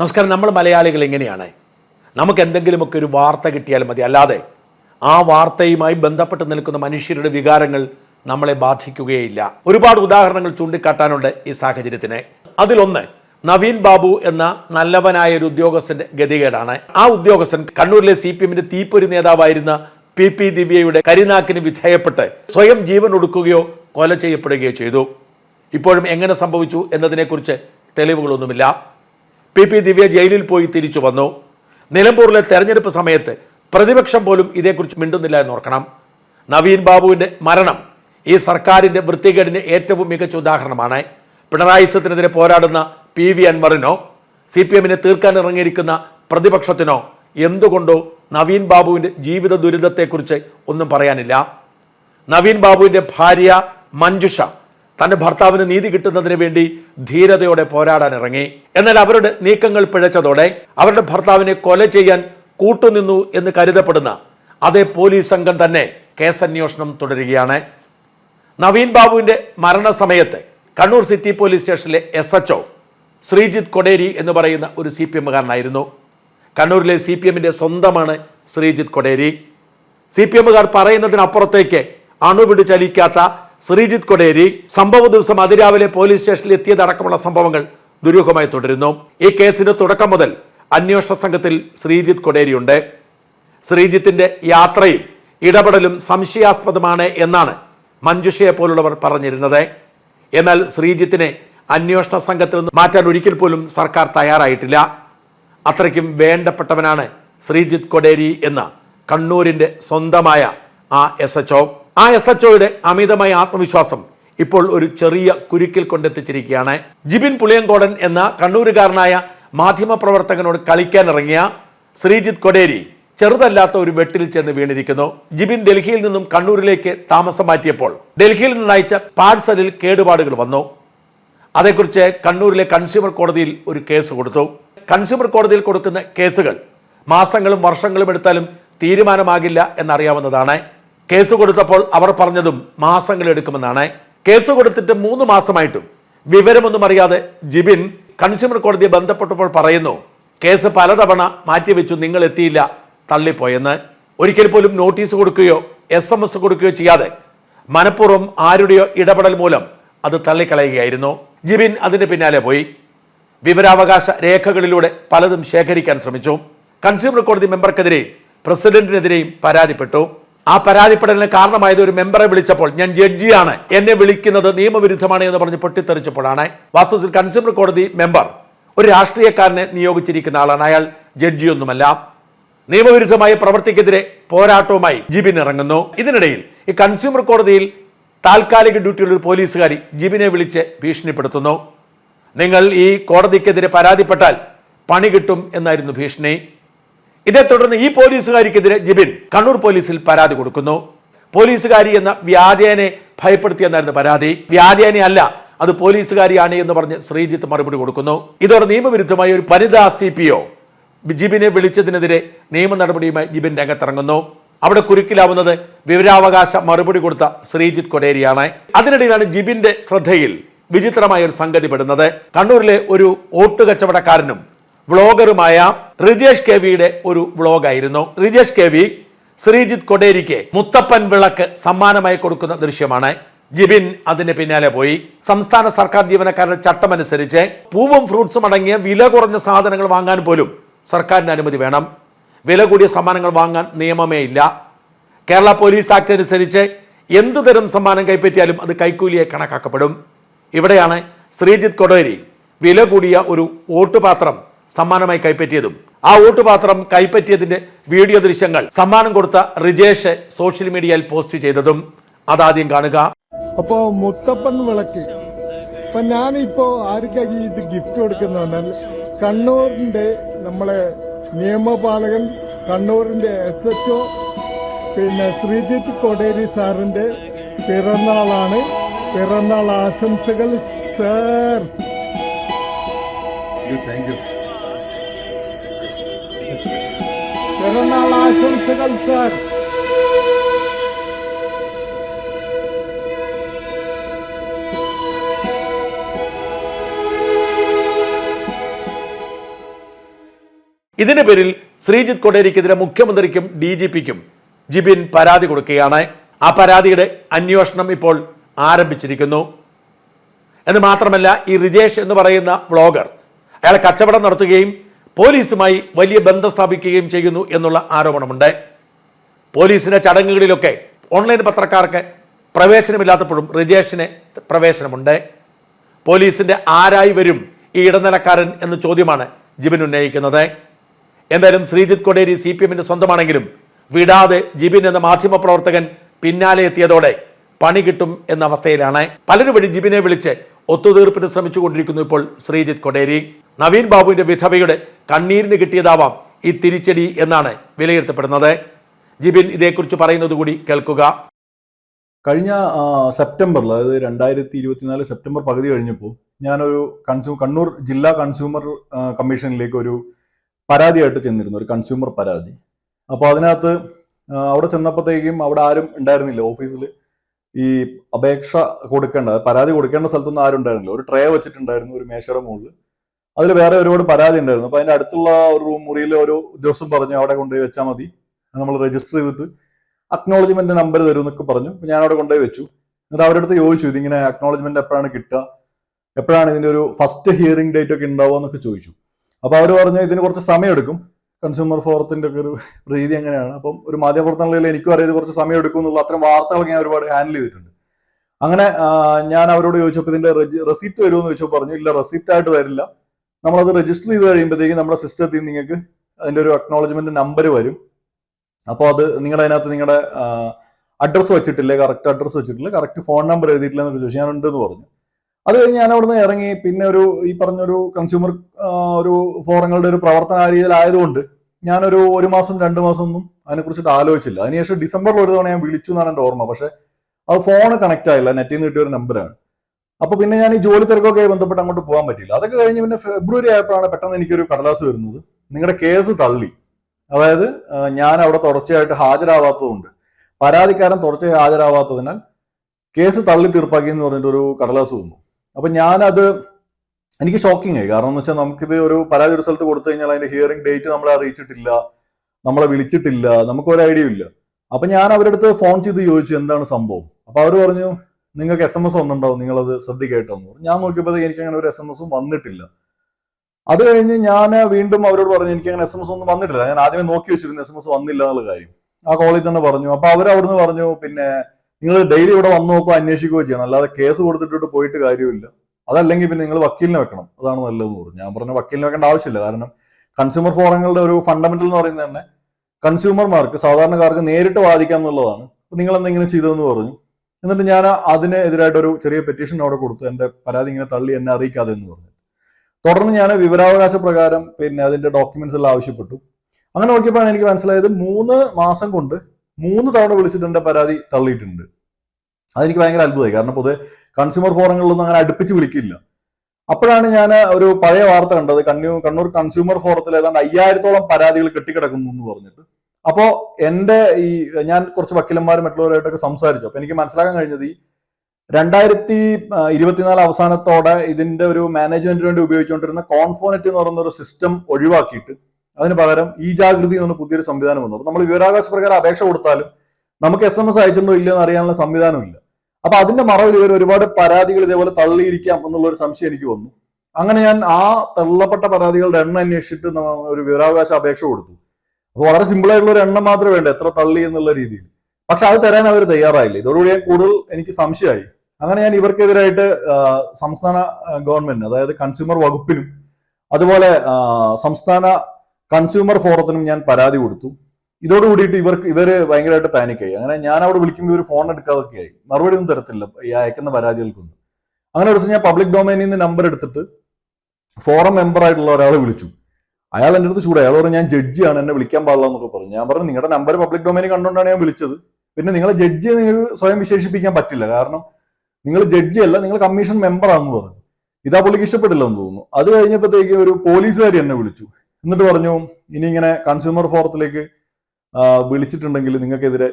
നമസ്കാരം നമ്മൾ മലയാളികൾ എങ്ങനെയാണ് നമുക്ക് എന്തെങ്കിലുമൊക്കെ ഒരു വാർത്ത കിട്ടിയാൽ മതി. അല്ലാതെ ആ വാർത്തയുമായി ബന്ധപ്പെട്ട് നിൽക്കുന്ന മനുഷ്യരുടെ വികാരങ്ങൾ നമ്മളെ ബാധിക്കുകയില്ല. ഒരുപാട് ഉദാഹരണങ്ങൾ ചൂണ്ടിക്കാട്ടാനുണ്ട് ഈ സാഹചര്യത്തിന്. അതിലൊന്ന് നവീൻ ബാബു എന്ന നല്ലവനായ ഒരു ഉദ്യോഗസ്ഥന്റെ ഗതികേടാണ്. ആ ഉദ്യോഗസ്ഥൻ കണ്ണൂരിലെ സി പി എമ്മിന്റെ തീപ്പൊരി നേതാവായിരുന്ന പി പി ദിവ്യയുടെ കരിനാക്കിന് വിധേയപ്പെട്ട് സ്വയം ജീവൻ ഒടുക്കുകയോ കൊല ചെയ്യപ്പെടുകയോ ചെയ്തു. ഇപ്പോഴും എങ്ങനെ സംഭവിച്ചു എന്നതിനെക്കുറിച്ച് തെളിവുകളൊന്നുമില്ല. പി പി ദിവ്യ ജയിലിൽ പോയി തിരിച്ചു വന്നു. നിലമ്പൂരിലെ തെരഞ്ഞെടുപ്പ് സമയത്ത് പ്രതിപക്ഷം പോലും ഇതേക്കുറിച്ച് മിണ്ടുന്നില്ല എന്ന് ഓർക്കണം നവീൻ ബാബുവിന്റെ മരണം ഈ സർക്കാരിന്റെ വൃത്തികേടിന് ഏറ്റവും മികച്ച ഉദാഹരണമാണ്. പിണറായി സത്തിനെതിരെ പോരാടുന്ന പി വി അൻവറിനോ സി പി എമ്മിനെ തീർക്കാൻ ഇറങ്ങിയിരിക്കുന്ന പ്രതിപക്ഷത്തിനോ എന്തുകൊണ്ടോ നവീൻ ബാബുവിന്റെ ജീവിത ദുരിതത്തെക്കുറിച്ച് ഒന്നും പറയാനില്ല. നവീൻ ബാബുവിന്റെ ഭാര്യ മഞ്ജുഷ തന്റെ ഭർത്താവിന് നീതി കിട്ടുന്നതിന് വേണ്ടി ധീരതയോടെ പോരാടാൻ ഇറങ്ങി. എന്നാൽ അവരുടെ നീക്കങ്ങൾ പിഴച്ചതോടെ അവരുടെ ഭർത്താവിനെ കൊല ചെയ്യാൻ കൂട്ടുനിന്നു എന്ന് കരുതപ്പെടുന്ന അതേ പോലീസ് സംഘം തന്നെ കേസന്വേഷണം തുടരുകയാണ്. നവീൻ ബാബുവിന്റെ മരണസമയത്ത് കണ്ണൂർ സിറ്റി പോലീസ് സ്റ്റേഷനിലെ എസ് എച്ച് ശ്രീജിത്ത് കൊടേരി എന്ന് പറയുന്ന ഒരു സി പി എമ്മുകാരനായിരുന്നു. കണ്ണൂരിലെ സി പി എമ്മിന്റെ സ്വന്തമാണ് ശ്രീജിത്ത് കൊടേരി. സി പി എമ്മുകാർ പറയുന്നതിനപ്പുറത്തേക്ക് അണുവിട് ചലിക്കാത്ത ശ്രീജിത്ത് കൊടേരി സംഭവ ദിവസം അതിരാവിലെ പോലീസ് സ്റ്റേഷനിൽ എത്തിയതടക്കമുള്ള സംഭവങ്ങൾ ദുരൂഹമായി തുടരുന്നു. ഈ കേസിന് തുടക്കം മുതൽ അന്വേഷണ സംഘത്തിൽ ശ്രീജിത്ത് കൊടേരിയുണ്ട്. ശ്രീജിത്തിന്റെ യാത്രയും ഇടപെടലും സംശയാസ്പദമാണ് എന്നാണ് മഞ്ജുഷയെ പോലുള്ളവർ പറഞ്ഞിരുന്നത്. എന്നാൽ ശ്രീജിത്തിനെ അന്വേഷണ സംഘത്തിൽ നിന്ന് മാറ്റാൻ ഒരിക്കൽ പോലും സർക്കാർ തയ്യാറായിട്ടില്ല. അത്രയ്ക്കും വേണ്ടപ്പെട്ടവനാണ് ശ്രീജിത്ത് കൊടേരി എന്ന കണ്ണൂരിന്റെ സ്വന്തമായ ആ എസ് എച്ച് ആ എസ് എച്ച് ഒയുടെ അമിതമായ ആത്മവിശ്വാസം ഇപ്പോൾ ഒരു ചെറിയ കുരുക്കിൽ കൊണ്ടെത്തിച്ചിരിക്കുകയാണ്. ജിബിൻ പുളിയങ്കോടൻ എന്ന കണ്ണൂരുകാരനായ മാധ്യമപ്രവർത്തകനോട് കളിക്കാനിറങ്ങിയ ശ്രീജിത്ത് കൊടേരി ചെറുതല്ലാത്ത ഒരു വെട്ടിൽ ചെന്ന് വീണിരിക്കുന്നു. ജിബിൻ ഡൽഹിയിൽ നിന്നും കണ്ണൂരിലേക്ക് താമസം മാറ്റിയപ്പോൾ ഡൽഹിയിൽ നിന്ന് അയച്ച പാഴ്സലിൽ കേടുപാടുകൾ വന്നു. അതേക്കുറിച്ച് കണ്ണൂരിലെ കൺസ്യൂമർ കോടതിയിൽ ഒരു കേസ് കൊടുത്തു. കൺസ്യൂമർ കോടതിയിൽ കൊടുക്കുന്ന കേസുകൾ മാസങ്ങളും വർഷങ്ങളും എടുത്താലും തീരുമാനമാകില്ല എന്നറിയാവുന്നതാണ്. കേസ് കൊടുത്തപ്പോൾ അവർ പറഞ്ഞതും മാസങ്ങൾ എടുക്കുമെന്നാണ്. കേസ് കൊടുത്തിട്ട് മൂന്ന് മാസമായിട്ടും വിവരമൊന്നും അറിയാതെ ജിബിൻ കൺസ്യൂമർ കോടതിയെ ബന്ധപ്പെട്ടപ്പോൾ പറയുന്നു കേസ് പലതവണ മാറ്റിവെച്ചു നിങ്ങൾ എത്തിയില്ല തള്ളിപ്പോയെന്ന്. ഒരിക്കൽ പോലും നോട്ടീസ് കൊടുക്കുകയോ എസ് എം എസ് കൊടുക്കുകയോ ചെയ്യാതെ മനഃപൂർവം ആരുടെയോ ഇടപെടൽ മൂലം അത് തള്ളിക്കളയുകയായിരുന്നു. ജിബിൻ അതിന് പിന്നാലെ പോയി. വിവരാവകാശ രേഖകളിലൂടെ പലതും ശേഖരിക്കാൻ ശ്രമിച്ചു. കൺസ്യൂമർ കോടതി മെമ്പർക്കെതിരെയും പ്രസിഡന്റിനെതിരെയും പരാതിപ്പെട്ടു. ആ പരാതിപ്പെടലിന് കാരണമായത് ഒരു മെമ്പറെ വിളിച്ചപ്പോൾ ഞാൻ ജഡ്ജിയാണ് എന്നെ വിളിക്കുന്നത് നിയമവിരുദ്ധമാണ് എന്ന് പറഞ്ഞ് പൊട്ടിത്തെറിച്ചപ്പോഴാണ് വാസ്തവത്തിൽ കൺസ്യൂമർ കോടതി മെമ്പർ ഒരു രാഷ്ട്രീയക്കാരനെ നിയോഗിച്ചിരിക്കുന്ന ആളാണ്. അയാൾ ജഡ്ജിയൊന്നുമല്ല നിയമവിരുദ്ധമായ പ്രവർത്തിക്കെതിരെ പോരാട്ടവുമായി ജിബിൻ ഇറങ്ങുന്നു. ഇതിനിടയിൽ ഈ കൺസ്യൂമർ കോടതിയിൽ താൽക്കാലിക ഡ്യൂട്ടിയുള്ള ഒരു പോലീസുകാരി ജിബിനെ വിളിച്ച് ഭീഷണിപ്പെടുത്തുന്നു. നിങ്ങൾ ഈ കോടതിക്കെതിരെ പരാതിപ്പെട്ടാൽ പണി കിട്ടും എന്നായിരുന്നു ഭീഷണി. ഇതേ തുടർന്ന് ഈ പോലീസുകാരിക്കെതിരെ ജിബിൻ കണ്ണൂർ പോലീസിൽ പരാതി കൊടുക്കുന്നു. പോലീസുകാരി എന്ന വ്യാജേനെ ഭയപ്പെടുത്തിയെന്നായിരുന്നു പരാതി. വ്യാജേനെ അല്ല അത് പോലീസുകാരിയാണ് എന്ന് പറഞ്ഞ് ശ്രീജിത്ത് മറുപടി കൊടുക്കുന്നു. ഇതോടെ നിയമവിരുദ്ധമായ ഒരു വനിതാ സി പി ഒ ജിബിനെ വിളിച്ചതിനെതിരെ നിയമ നടപടിയുമായി ജിബിൻ രംഗത്തിറങ്ങുന്നു. അവിടെ കുരുക്കിലാവുന്നത് വിവരാവകാശ മറുപടി കൊടുത്ത ശ്രീജിത്ത് കൊടേരിയാണ്. അതിനിടയിലാണ് ജിബിന്റെ ശ്രദ്ധയിൽ വിചിത്രമായ ഒരു സംഗതി പെടുന്നത്. കണ്ണൂരിലെ ഒരു ഓട്ടുകച്ചവടക്കാരനും വ്ളോഗറുമായ റിജേഷ് കെ വിയുടെ ഒരു വ്ളോഗായിരുന്നു. റിജേഷ് കെ വി ശ്രീജിത്ത് കൊടേരിക്ക് മുത്തപ്പൻ വിളക്ക് സമ്മാനമായി കൊടുക്കുന്ന ദൃശ്യമാണ്. ജിബിൻ അതിന് പിന്നാലെ പോയി. സംസ്ഥാന സർക്കാർ ജീവനക്കാരുടെ ചട്ടമനുസരിച്ച് പൂവും ഫ്രൂട്ട്സും അടങ്ങിയ വില കുറഞ്ഞ സാധനങ്ങൾ വാങ്ങാൻ പോലും സർക്കാരിന് അനുമതി വേണം. വില കൂടിയ സമ്മാനങ്ങൾ വാങ്ങാൻ നിയമമേ ഇല്ല. കേരള പോലീസ് ആക്ട് അനുസരിച്ച് എന്തു തരം സമ്മാനം കൈപ്പറ്റിയാലും അത് കൈക്കൂലിയെ കണക്കാക്കപ്പെടും. ഇവിടെയാണ് ശ്രീജിത്ത് കൊടേരി വില കൂടിയ ഒരു വോട്ടുപാത്രം സമ്മാനമായി കൈപ്പറ്റിയതും. ആ വോട്ടുപാത്രം കൈപ്പറ്റിയതിന്റെ വീഡിയോ ദൃശ്യങ്ങൾ സമ്മാനം കൊടുത്ത റിജേഷ് സോഷ്യൽ മീഡിയയിൽ പോസ്റ്റ് ചെയ്തതും അതാദ്യം കാണുക. അപ്പോ മുത്തപ്പൻ വിളക്ക്. അപ്പൊ ഞാനിപ്പോ ആർക്കായി ഇത് ഗിഫ്റ്റ് കൊടുക്കുന്നുണ്ട് കണ്ണൂരിന്റെ നമ്മളെ നിയമപാലകൻ കണ്ണൂരിന്റെ എസ് എച്ച് ഒ പിന്നെ ശ്രീജിത്ത് കൊടേരി സാറിന്റെ പിറന്നാളാണ്. പിറന്നാൾ ആശംസകൾ സാർ. താങ്ക് യു ആശംസകൾ ഇതിന്റെ പേരിൽ ശ്രീജിത്ത് കൊടേരിക്കെതിരെ മുഖ്യമന്ത്രിക്കും ഡി ജി പിക്കും ജിബിൻ പരാതി കൊടുക്കുകയാണ്. ആ പരാതിയുടെ അന്വേഷണം ഇപ്പോൾ ആരംഭിച്ചിരിക്കുന്നു. എന്ന് മാത്രമല്ല ഈ റിജേഷ് എന്ന് പറയുന്ന വ്ളോഗർ അയാൾ കച്ചവടം നടത്തുകയും പോലീസുമായി വലിയ ബന്ധം സ്ഥാപിക്കുകയും ചെയ്യുന്നു എന്നുള്ള ആരോപണമുണ്ട്. പോലീസിന്റെ ചടങ്ങുകളിലൊക്കെ ഓൺലൈൻ പത്രക്കാർക്ക് പ്രവേശനമില്ലാത്തപ്പോഴും റിജേഷന് പ്രവേശനമുണ്ട്. പോലീസിന്റെ ആരായി വരും ഈ ഇടനിലക്കാരൻ എന്ന ചോദ്യമാണ് ജിബിൻ ഉന്നയിക്കുന്നത്. എന്തായാലും ശ്രീജിത്ത് കൊടേരി സി പി എമ്മിന്റെ സ്വന്തമാണെങ്കിലും വിടാതെ ജിബിൻ എന്ന മാധ്യമപ്രവർത്തകൻ പിന്നാലെ എത്തിയതോടെ പണി കിട്ടും എന്ന അവസ്ഥയിലാണ്. പലരും വഴി ജിബിനെ വിളിച്ച് ഒത്തുതീർപ്പിന് ശ്രമിച്ചുകൊണ്ടിരിക്കുന്നു ഇപ്പോൾ ശ്രീജിത്ത് കൊടേരി. നവീൻ ബാബുവിന്റെ വിധവയുടെ കണ്ണീരിന് കിട്ടിയതാവാം ഈ തിരിച്ചടി എന്നാണ് വിലയിരുത്തപ്പെടുന്നത്. ജിബിൻ ഇതേക്കുറിച്ച് പറയുന്നത് കൂടി കേൾക്കുക. കഴിഞ്ഞ സെപ്റ്റംബറിൽ അതായത് രണ്ടായിരത്തി ഇരുപത്തിനാല് സെപ്റ്റംബർ പകുതി കഴിഞ്ഞപ്പോൾ ഞാനൊരു കൺസ്യൂ കണ്ണൂർ ജില്ലാ കൺസ്യൂമർ കമ്മീഷനിലേക്ക് ഒരു പരാതിയായിട്ട് ചെന്നിരുന്നു ഒരു കൺസ്യൂമർ പരാതി. അപ്പോൾ അതിനകത്ത് അവിടെ ചെന്നപ്പോഴത്തേക്കും അവിടെ ആരും ഉണ്ടായിരുന്നില്ല ഓഫീസിൽ. ഈ അപേക്ഷ കൊടുക്കേണ്ട പരാതി കൊടുക്കേണ്ട സ്ഥലത്തൊന്നും ആരും ഉണ്ടായിരുന്നില്ല. ഒരു ട്രേ വെച്ചിട്ടുണ്ടായിരുന്നു ഒരു മേശയുടെ മുകളിൽ. അതിൽ വേറെ ഒരുപാട് പരാതി ഉണ്ടായിരുന്നു. അപ്പോൾ അതിന്റെ അടുത്തുള്ള ഒരു റൂം മുറിയിൽ ഒരു ഉദ്യോഗസ്ഥൻ പറഞ്ഞു അവിടെ കൊണ്ടുപോയി വെച്ചാൽ മതി. നമ്മൾ രജിസ്റ്റർ ചെയ്തിട്ട് അക്നോളജ്മെന്റ് നമ്പർ തരും എന്നൊക്കെ പറഞ്ഞു. ഞാൻ അവിടെ കൊണ്ടുപോയി വെച്ചു. എന്നിട്ട് അവരുടെ അടുത്ത് ചോദിച്ചു ഇതിങ്ങനെ അക്നോളജ്മെന്റ് എപ്പോഴാണ് കിട്ടുക? എപ്പോഴാണ് ഇതിന്റെ ഒരു ഫസ്റ്റ് ഹിയറിംഗ് ഡേറ്റ് ഒക്കെ ഉണ്ടാവുക? എന്നൊക്കെ ചോദിച്ചു. അപ്പൊ അവർ പറഞ്ഞു ഇതിന് കുറച്ച് സമയം എടുക്കും കൺസ്യൂമർ ഫോറത്തിന്റെ ഒക്കെ ഒരു രീതി അങ്ങനെയാണ് അപ്പം ഒരു മാധ്യമപ്രവർത്തനങ്ങളിൽ എനിക്കും അറിയാതെ കുറച്ച് സമയം എടുക്കും എന്നുള്ള അത്തരം വാർത്തകളൊക്കെ ഞാൻ ഒരുപാട് ഹാൻഡിൽ ചെയ്തിട്ടുണ്ട്. അങ്ങനെ ഞാൻ അവരോട് ചോദിച്ചപ്പോൾ ഇതിന്റെ റെസിപ്റ്റ് തരുമെന്ന് ചോദിച്ചപ്പോൾ പറഞ്ഞു ഇല്ല റെസിപ്റ്റ് ആയിട്ട് തരില്ല നമ്മളത് രജിസ്റ്റർ ചെയ്ത് കഴിയുമ്പോഴത്തേക്കും നമ്മുടെ സിസ്റ്റത്തിൽ നിങ്ങൾക്ക് അതിന്റെ ഒരു അക്നോളജ്മെന്റ് നമ്പർ വരും. അപ്പോൾ അത് നിങ്ങളുടെ അതിനകത്ത് നിങ്ങളുടെ അഡ്രസ്സ് വെച്ചിട്ടില്ലേ? കറക്റ്റ് അഡ്രസ്സ് വെച്ചിട്ടില്ല? കറക്റ്റ് ഫോൺ നമ്പർ എഴുതിയിട്ടില്ല എന്നൊക്കെ ചോദിച്ചു. ഞാൻ ഉണ്ടെന്ന് പറഞ്ഞു. അത് കഴിഞ്ഞ് ഞാൻ അവിടുന്ന് ഇറങ്ങി പിന്നെ ഒരു ഈ പറഞ്ഞൊരു കൺസ്യൂമർ ഒരു ഫോറങ്ങളുടെ ഒരു പ്രവർത്തന രീതിയിലായതുകൊണ്ട് ഞാനൊരു ഒരു മാസം രണ്ട് മാസം ഒന്നും അതിനെക്കുറിച്ചിട്ട് ആലോചിച്ചില്ല. അതിനുശേഷം ഡിസംബറിൽ ഒരു തവണ ഞാൻ വിളിച്ചു എന്നാണ് എന്റെ ഓർമ്മ. പക്ഷെ അത് ഫോൺ കണക്ട് ആയില്ല. നെറ്റിൽ നിന്ന് കിട്ടിയ ഒരു നമ്പറാണ് അപ്പൊ പിന്നെ ഞാൻ ഈ ജോലി തിരക്കൊക്കെ ബന്ധപ്പെട്ട് അങ്ങോട്ട് പോകാൻ പറ്റില്ല അതൊക്കെ കഴിഞ്ഞ് പിന്നെ ഫെബ്രുവരി ആയപ്പോഴാണ് പെട്ടെന്ന് എനിക്കൊരു കടലാസ് വരുന്നത്. നിങ്ങളുടെ കേസ് തള്ളി. അതായത് ഞാൻ അവിടെ തുടർച്ചയായിട്ട് ഹാജരാവാത്തതുകൊണ്ട് പരാതിക്കാരൻ തുടർച്ചയായി ഹാജരാവാത്തതിനാൽ കേസ് തള്ളി തീർപ്പാക്കി എന്ന് പറഞ്ഞിട്ടൊരു കടലാസ് വന്നു. അപ്പൊ ഞാനത് എനിക്ക് ഷോക്കിംഗ് ആയി. കാരണം എന്ന് വെച്ചാൽ നമുക്കിത് ഒരു പരാതി ഒരു സ്ഥലത്ത് കൊടുത്തു കഴിഞ്ഞാൽ അതിന്റെ ഹിയറിംഗ് ഡേറ്റ് നമ്മളെ അറിയിച്ചിട്ടില്ല നമ്മളെ വിളിച്ചിട്ടില്ല നമുക്ക് ഒരു ഐഡിയ ഇല്ല. അപ്പൊ ഞാൻ അവരുടെ അടുത്ത് ഫോൺ ചെയ്ത് ചോദിച്ചു എന്താണ് സംഭവം? അപ്പൊ അവർ പറഞ്ഞു നിങ്ങൾക്ക് എസ് എം എസ് വന്നിട്ടുണ്ടാവും നിങ്ങളത് ശ്രദ്ധിക്കായിട്ടെന്ന് പറഞ്ഞു. ഞാൻ നോക്കിയപ്പോൾ എനിക്ക് അങ്ങനെ ഒരു എസ് എം എസും വന്നിട്ടില്ല. അത് കഴിഞ്ഞ് ഞാൻ വീണ്ടും അവരോട് പറഞ്ഞു എനിക്ക് അങ്ങനെ എസ് എം എസ് ഒന്നും വന്നിട്ടില്ല. ഞാൻ ആദ്യമേ നോക്കി വെച്ചിരുന്നു എസ് എം എസ് വന്നില്ല എന്നുള്ള കാര്യം. ആ കോളേജിൽ തന്നെ പറഞ്ഞു. അപ്പൊ അവർ അവിടുന്ന് പറഞ്ഞു പിന്നെ നിങ്ങൾ ഡെയിലി ഇവിടെ വന്ന് നോക്കുക അന്വേഷിക്കുകയോ ചെയ്യണം. അല്ലാതെ കേസ് കൊടുത്തിട്ട് പോയിട്ട് കാര്യമില്ല. അതല്ലെങ്കിൽ പിന്നെ നിങ്ങൾ വക്കീലിനെ വെക്കണം. അതാണ് നല്ലതെന്ന് പറഞ്ഞു. ഞാൻ പറഞ്ഞ വക്കീലിനെ വെക്കേണ്ട ആവശ്യമില്ല. കാരണം കൺസ്യൂമർ ഫോറങ്ങളുടെ ഒരു ഫണ്ടമെന്റൽ എന്ന് പറയുന്നത് തന്നെ കൺസ്യൂമർമാർക്ക് സാധാരണക്കാർക്ക് നേരിട്ട് വാദിക്കാം എന്നുള്ളതാണ്. അപ്പോൾ നിങ്ങൾ എന്തെങ്കിലും ചെയ്തതെന്ന് പറഞ്ഞു. എന്നിട്ട് ഞാൻ അതിനെതിരായിട്ടൊരു ചെറിയ പെറ്റീഷൻ അവിടെ കൊടുത്തു. എന്റെ പരാതി ഇങ്ങനെ തള്ളി എന്നെ അറിയിക്കാതെ എന്ന് പറഞ്ഞു. തുടർന്ന് ഞാൻ വിവരാവകാശ പ്രകാരം പിന്നെ അതിന്റെ ഡോക്യുമെന്റ്സ് എല്ലാം ആവശ്യപ്പെട്ടു. അങ്ങനെ നോക്കിയപ്പോഴാണ് എനിക്ക് മനസ്സിലായത് മൂന്ന് മാസം കൊണ്ട് മൂന്ന് തവണ വിളിച്ചിട്ട് എന്റെ പരാതി തള്ളിയിട്ടുണ്ട്. അതെനിക്ക് ഭയങ്കര അത്ഭുതമായി. കാരണം പൊതുവെ കൺസ്യൂമർ ഫോറങ്ങളിലൊന്നും അങ്ങനെ അടുപ്പിച്ച് വിളിക്കില്ല. അപ്പോഴാണ് ഞാൻ ഒരു പഴയ വാർത്ത കണ്ടത്. കണ്ണൂർ കണ്ണൂർ കൺസ്യൂമർ ഫോറത്തിൽ ഏതാണ്ട് അയ്യായിരത്തോളം പരാതികൾ കെട്ടിക്കിടക്കുന്നു എന്ന് പറഞ്ഞിട്ട്. അപ്പോൾ എന്റെ ഈ ഞാൻ കുറച്ച് വക്കീലന്മാരും മറ്റുള്ളവരായിട്ടൊക്കെ സംസാരിച്ചു. അപ്പോൾ എനിക്ക് മനസ്സിലാക്കാൻ കഴിഞ്ഞത് ഈ രണ്ടായിരത്തി ഇരുപത്തിനാല് അവസാനത്തോടെ ഇതിന്റെ ഒരു മാനേജ്മെന്റിന് വേണ്ടി ഉപയോഗിച്ചുകൊണ്ടിരുന്ന കോൺഫോനെറ്റ് എന്ന് പറയുന്ന ഒരു സിസ്റ്റം ഒഴിവാക്കിയിട്ട് അതിന് പകരം ഈ ജാഗ്രതി എന്ന് പുതിയൊരു സംവിധാനം വന്നു. നമ്മൾ വിവരാവകാശ പ്രകാരം അപേക്ഷ കൊടുത്താലും നമുക്ക് എസ് എം എസ് അയച്ചിട്ടുണ്ടോ ഇല്ലയോ എന്ന് അറിയാനുള്ള സംവിധാനമില്ല. അപ്പൊ അതിന്റെ മറവിൽ ഇവർ ഒരുപാട് പരാതികൾ ഇതേപോലെ തള്ളിയിരിക്കാം എന്നുള്ള ഒരു സംശയം എനിക്ക് വന്നു. അങ്ങനെ ഞാൻ ആ തള്ളപ്പെട്ട പരാതികളുടെ എണ്ണം അന്വേഷിച്ചിട്ട് ഒരു വിവരാവകാശ അപേക്ഷ കൊടുത്തു. അപ്പൊ വളരെ സിമ്പിൾ ആയിട്ടുള്ള ഒരു എണ്ണം മാത്രമേ വേണ്ട എത്ര തള്ളി എന്നുള്ള രീതിയിൽ. പക്ഷെ അത് തരാൻ അവർ തയ്യാറായില്ല. ഇതോടുകൂടി ഞാൻ കൂടുതൽ എനിക്ക് സംശയമായി. അങ്ങനെ ഞാൻ ഇവർക്കെതിരായിട്ട് സംസ്ഥാന ഗവൺമെന്റ് അതായത് കൺസ്യൂമർ വകുപ്പിനും അതുപോലെ സംസ്ഥാന കൺസ്യൂമർ ഫോറത്തിനും ഞാൻ പരാതി കൊടുത്തു. ഇതോട് കൂടിയിട്ട് ഇവർക്ക് ഇവർ ഭയങ്കരമായിട്ട് പാനിക്കായി അങ്ങനെ ഞാൻ അവിടെ വിളിക്കുമ്പോൾ ഇവർ ഫോൺ എടുക്കാതൊക്കെ ആയി. മറുപടി ഒന്നും തരത്തില്ല. ഈ അയക്കുന്ന പരാതികൾക്കൊന്നും. അങ്ങനെ ഒരു ദിവസം ഞാൻ പബ്ലിക് ഡൊമൈനിൽ നിന്ന് നമ്പർ എടുത്തിട്ട് ഫോറം മെമ്പർ ആയിട്ടുള്ള ഒരാളെ വിളിച്ചു. അയാൾ എന്റെ അടുത്ത് ചൂട് അയാൾ പറഞ്ഞു ഞാൻ ജഡ്ജിയാണ് എന്നെ വിളിക്കാൻ പാടില്ല എന്നൊക്കെ പറഞ്ഞു. ഞാൻ പറഞ്ഞു നിങ്ങളുടെ നമ്പർ പബ്ലിക് ഡൊമൈനിൽ കണ്ടുകൊണ്ടാണ് ഞാൻ വിളിച്ചത്. പിന്നെ നിങ്ങളെ ജഡ്ജിയെ നിങ്ങൾ സ്വയം വിശേഷിപ്പിക്കാൻ പറ്റില്ല. കാരണം നിങ്ങൾ ജഡ്ജി അല്ല നിങ്ങൾ കമ്മീഷൻ മെമ്പർ ആണെന്ന് പറഞ്ഞു. ഇതാ പുള്ളിക്ക് ഇഷ്ടപ്പെട്ടില്ല എന്ന് തോന്നുന്നു. അത് കഴിഞ്ഞപ്പോഴത്തേക്ക് ഒരു പോലീസുകാരി എന്നെ വിളിച്ചു. എന്നിട്ട് പറഞ്ഞു ഇനി ഇങ്ങനെ കൺസ്യൂമർ ഫോറത്തിലേക്ക് വിളിച്ചിട്ടുണ്ടെങ്കിൽ നിങ്ങൾക്കെതിരെ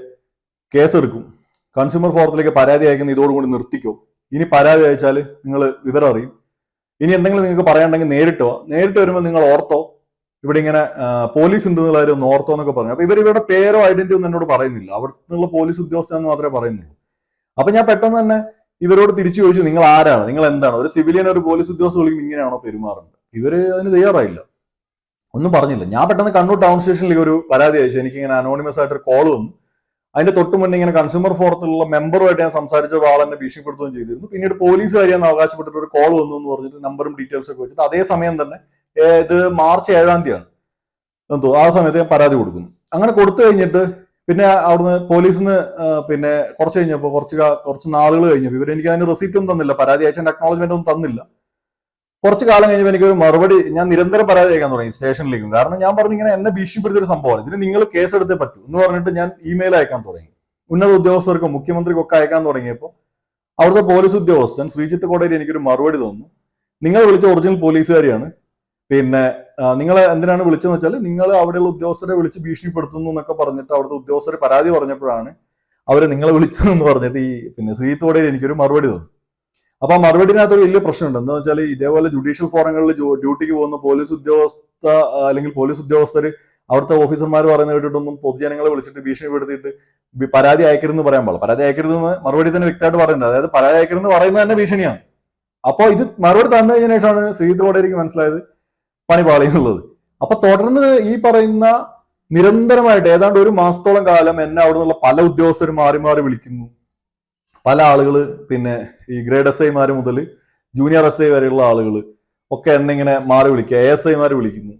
കേസെടുക്കും. കൺസ്യൂമർ ഫോറത്തിലേക്ക് പരാതി അയക്കുന്ന ഇതോടുകൂടി നിർത്തിക്കോ. ഇനി പരാതി അയച്ചാൽ നിങ്ങൾ വിവരം അറിയും. ഇനി എന്തെങ്കിലും നിങ്ങൾക്ക് പറയാനുണ്ടെങ്കിൽ നേരിട്ടോ നേരിട്ട് വരുമ്പോൾ നിങ്ങൾ ഓർത്തോ. ഇവിടെ ഇങ്ങനെ പോലീസ് ഉണ്ട് എന്നുള്ള ഒന്ന് ഓർത്തോ എന്നൊക്കെ പറഞ്ഞു. അപ്പൊ ഇവർ ഇവരുടെ പേരോ ഐഡന്റിറ്റി ഒന്നും എന്നോട് പറയുന്നില്ല. അവിടെ നിന്നുള്ള പോലീസ് ഉദ്യോഗസ്ഥന്ന് മാത്രമേ പറയുന്നുള്ളൂ. അപ്പൊ ഞാൻ പെട്ടെന്ന് തന്നെ ഇവരോട് തിരിച്ചു ചോദിച്ചു നിങ്ങൾ ആരാണ്? നിങ്ങൾ എന്താണ്? ഒരു സിവിലിയൻ ഒരു പോലീസ് ഉദ്യോഗസ്ഥ വിളിക്കുമ്പോൾ ഇങ്ങനെയാണോ പെരുമാറുന്നത്? ഇവർ അതിന് തയ്യാറായില്ല. ഒന്നും പറഞ്ഞില്ല. ഞാൻ പെട്ടെന്ന് കണ്ണൂർ ടൗൺ സ്റ്റേഷനിലേക്ക് ഒരു പരാതി അയച്ചു. എനിക്ക് ഇങ്ങനെ അനോണിമസ് ആയിട്ട് ഒരു കോൾ വന്നു. അതിന്റെ തൊട്ട് മുന്നേ ഇങ്ങനെ കൺസ്യൂമർ ഫോറത്തിലുള്ള മെമ്പറുമായിട്ട് ഞാൻ സംസാരിച്ച ആൾ എന്നെ ഭീഷണിപ്പെടുത്തുകയും ചെയ്തിരുന്നു. പിന്നീട് പോലീസ് പോലീസുകാരിയാന്ന് അവകാശപ്പെട്ടിട്ട് ഒരു കോൾ വന്നു എന്ന് പറഞ്ഞിട്ട് നമ്പറും ഡീറ്റെയിൽസ് ഒക്കെ വെച്ചിട്ട് അതേ സമയം തന്നെ ഇത് മാർച്ച് ഏഴാം തീയതിയാണ്. എന്തോ ആ സമയത്ത് ഞാൻ പരാതി കൊടുക്കുന്നു. അങ്ങനെ കൊടുത്തു കഴിഞ്ഞിട്ട് പിന്നെ അവിടുന്ന് പോലീസിൽ നിന്ന് പിന്നെ കുറച്ച് കഴിഞ്ഞപ്പോൾ കുറച്ച് കുറച്ച് നാളുകൾ കഴിഞ്ഞപ്പോൾ ഇവരെനിക്ക് അതിന് റെസിപ്റ്റ് ഒന്നും തന്നില്ല. പരാതി അയച്ചതിന്റെ അക്നോളജ്മെന്റ് ഒന്നും തന്നില്ല. കുറച്ച് കാലം കഴിഞ്ഞപ്പോൾ എനിക്കൊരു മറുപടി ഞാൻ നിരന്തരം പരാതി അയക്കാൻ തുടങ്ങി സ്റ്റേഷനിലേക്കും. കാരണം ഞാൻ പറഞ്ഞു ഇങ്ങനെ എന്നെ ഭീഷണിപ്പെടുത്തിയൊരു സംഭവമാണ്. ഇതിന് നിങ്ങൾ കേസ് എടുത്തേ പറ്റൂ എന്ന് പറഞ്ഞിട്ട് ഞാൻ ഇമെയിൽ അയക്കാൻ തുടങ്ങി. ഉന്നത ഉദ്യോഗസ്ഥർക്കും മുഖ്യമന്ത്രിക്കും ഒക്കെ അയക്കാൻ തുടങ്ങിയപ്പോൾ അവിടുത്തെ പോലീസ് ഉദ്യോഗസ്ഥൻ ശ്രീജിത്ത് കോടേരി എനിക്കൊരു മറുപടി തന്നു. നിങ്ങൾ വിളിച്ച ഒറിജിനൽ പോലീസുകാരിയാണ്. പിന്നെ നിങ്ങൾ എന്തിനാണ് വിളിച്ചതെന്ന് വെച്ചാൽ നിങ്ങൾ അവിടെയുള്ള ഉദ്യോഗസ്ഥരെ വിളിച്ച് ഭീഷണിപ്പെടുത്തുന്നു എന്നൊക്കെ പറഞ്ഞിട്ട് അവിടുത്തെ ഉദ്യോഗസ്ഥർ പരാതി പറഞ്ഞപ്പോഴാണ് അവരെ നിങ്ങളെ വിളിച്ചതെന്ന് പറഞ്ഞിട്ട് ഈ പിന്നെ ശ്രീജിത്ത് കോടേരി എനിക്കൊരു മറുപടി തന്നു. അപ്പൊ മറുപടിനകത്ത് വലിയ പ്രശ്നമുണ്ട്. എന്താ വെച്ചാൽ ഇതേപോലെ ജുഡീഷ്യൽ ഫോറങ്ങളിൽ ഡ്യൂട്ടിക്ക് പോകുന്ന പോലീസ് ഉദ്യോഗസ്ഥ അല്ലെങ്കിൽ പോലീസ് ഉദ്യോഗസ്ഥർ അവിടുത്തെ ഓഫീസർമാർ പറയുന്ന കേട്ടിട്ടൊന്നും പൊതുജനങ്ങളെ വിളിച്ചിട്ട് ഭീഷണിപ്പെടുത്തിയിട്ട് പെടുത്തിയിട്ട് പരാതി അയക്കരുതെന്ന് പറയാൻ പാടില്ല. പരാതി അയക്കരുതെന്ന് മറുപടി തന്നെ വ്യക്തമായിട്ട് പറയുന്നത്. അതായത് പരാതി അയക്കരുതെന്ന് പറയുന്നത് തന്നെ ഭീഷണിയാണ്. അപ്പോൾ ഇത് മറുപടി തന്നു കഴിഞ്ഞ ശേഷമാണ് ശ്രീതോടേക്ക് മനസ്സിലായത് പണി പാളി എന്നുള്ളത് അപ്പൊ തുടർന്ന് ഈ പറയുന്ന നിരന്തരമായിട്ട് ഏതാണ്ട് ഒരു മാസത്തോളം കാലം എന്നെ അവിടെ നിന്നുള്ള പല ഉദ്യോഗസ്ഥരും മാറി മാറി വിളിക്കുന്നു. പല ആളുകൾ പിന്നെ ഈ ഗ്രേഡ് എസ് ഐമാർ മുതൽ ജൂനിയർ എസ് ഐ വരെയുള്ള ആളുകൾ ഒക്കെ എന്നിങ്ങനെ മാറി വിളിക്കുക എ എസ് ഐമാർ വിളിക്കുന്നു.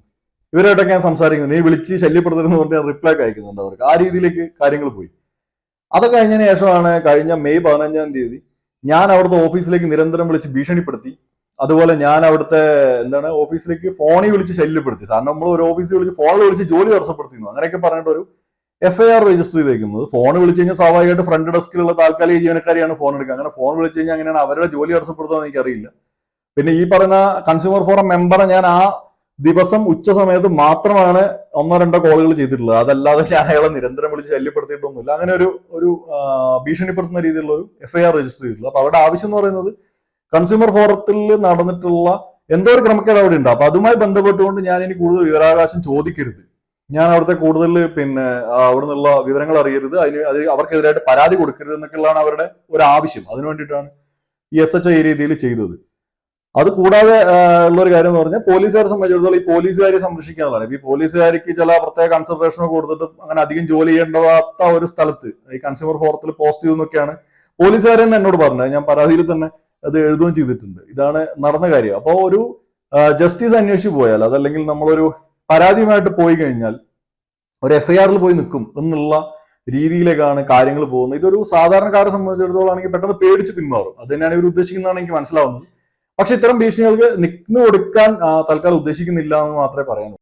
ഇവരായിട്ടൊക്കെ ഞാൻ സംസാരിക്കുന്നു. നീ വിളിച്ച് ശല്യപ്പെടുത്തരുന്ന് പറഞ്ഞ് ഞാൻ റിപ്ലൈ അയക്കുന്നുണ്ട് അവർക്ക്. ആ രീതിയിലേക്ക് കാര്യങ്ങൾ പോയി. അതൊക്കെ കഴിഞ്ഞതിന് ശേഷമാണ് കഴിഞ്ഞ മെയ് പതിനഞ്ചാം തീയതി ഞാൻ അവിടുത്തെ ഓഫീസിലേക്ക് നിരന്തരം വിളിച്ച് ഭീഷണിപ്പെടുത്തി. അതുപോലെ ഞാൻ അവിടുത്തെ എന്താണ് ഓഫീസിലേക്ക് ഫോണിൽ വിളിച്ച് ശല്യപ്പെടുത്തി. കാരണം നമ്മൾ ഒരു ഓഫീസിൽ വിളിച്ച് ഫോണിൽ വിളിച്ച് ജോലി തടസ്സപ്പെടുത്തിയിരുന്നു. അങ്ങനെയൊക്കെ പറഞ്ഞിട്ട് ഒരു എഫ്ഐആർ രജിസ്റ്റർ ചെയ്തേക്കുന്നത്. ഫോൺ വിളിച്ചു കഴിഞ്ഞാൽ സ്വാഭാവികമായിട്ട് ഫ്രണ്ട് ഡെസ്കിലുള്ള താൽക്കാലിക ജീവനക്കാരെയാണ് ഫോൺ എടുക്കുക. അങ്ങനെ ഫോൺ വിളിച്ചു കഴിഞ്ഞാൽ അങ്ങനെയാണ് അവരുടെ ജോലി തടസ്സപ്പെടുത്തുന്നത് എനിക്കറിയില്ല. പിന്നെ ഈ പറഞ്ഞ കൺസ്യൂമർ ഫോറം മെമ്പറെ ഞാൻ ആ ദിവസം ഉച്ച സമയത്ത് മാത്രമാണ് ഒന്നോ രണ്ടോ കോളുകൾ ചെയ്തിട്ടുള്ളത്. അതല്ലാതെ ഞാൻ അയാളെ നിരന്തരം വിളിച്ച് ശല്യപ്പെടുത്തിയിട്ടൊന്നുമില്ല. അങ്ങനെ ഒരു ഒരു ഭീഷണിപ്പെടുത്തുന്ന രീതിയിലുള്ള ഒരു എഫ്ഐആർ രജിസ്റ്റർ ചെയ്തിട്ടുള്ളത്. അപ്പൊ അവരുടെ ആവശ്യം എന്ന് പറയുന്നത് കൺസ്യൂമർ ഫോറത്തിൽ നടന്നിട്ടുള്ള എന്തോ ഒരു ക്രമക്കേട് അവിടെ ഉണ്ട്. അപ്പൊ അതുമായി ബന്ധപ്പെട്ടുകൊണ്ട് ഞാൻ ഇനി കൂടുതൽ വിവരാവകാശം ചോദിക്കരുത്. ഞാൻ അവിടുത്തെ കൂടുതൽ പിന്നെ അവിടെ നിന്നുള്ള വിവരങ്ങൾ അറിയരുത്. അതിന് അത് അവർക്കെതിരായിട്ട് പരാതി കൊടുക്കരുത് എന്നൊക്കെയുള്ളതാണ് അവരുടെ ഒരു ആവശ്യം അതിനു വേണ്ടിയിട്ടാണ് ഈ എസ് എച്ച് ഐ രീതിയിൽ ചെയ്തത്. അത് കൂടാതെ ഉള്ളൊരു കാര്യം എന്ന് പറഞ്ഞാൽ പോലീസുകാരെ സംബന്ധിച്ചിടത്തോളം ഈ പോലീസുകാരെ സംരക്ഷിക്കുക എന്നുള്ളതാണ് ഈ പോലീസുകാർക്ക് ചില പ്രത്യേക കൺസിഡറേഷനോ കൊടുത്തിട്ട് അങ്ങനെ അധികം ജോലി ചെയ്യേണ്ടാത്ത ഒരു സ്ഥലത്ത് ഈ കൺസ്യൂമർ ഫോറത്തിൽ പോസ്റ്റ് ചെയ്തെന്നൊക്കെയാണ് പോലീസുകാരെ തന്നെ എന്നോട് പറഞ്ഞത്. ഞാൻ പരാതിയിൽ തന്നെ അത് എഴുതുകയും ചെയ്തിട്ടുണ്ട്. ഇതാണ് നടന്ന കാര്യം. അപ്പോൾ ഒരു ജസ്റ്റിസ് അന്വേഷിച്ചു പോയാൽ അതല്ലെങ്കിൽ നമ്മളൊരു പരാതിയുമായിട്ട് പോയി കഴിഞ്ഞാൽ ഒരു എഫ്ഐആറിൽ പോയി നിൽക്കും എന്നുള്ള രീതിയിലേക്കാണ് കാര്യങ്ങൾ പോകുന്നത്. ഇതൊരു സാധാരണക്കാരെ സംബന്ധിച്ചിടത്തോളം ആണെങ്കിൽ പെട്ടെന്ന് പേടിച്ച് പിന്മാറും. അത് തന്നെയാണ് ഇവർ ഉദ്ദേശിക്കുന്നതാണ് എനിക്ക് മനസ്സിലാവുന്നത്. പക്ഷെ ഇത്തരം ഭീഷണികൾക്ക് നിന്നു കൊടുക്കാൻ തൽക്കാലം ഉദ്ദേശിക്കുന്നില്ല എന്ന് മാത്രമേ പറയാനുള്ളൂ.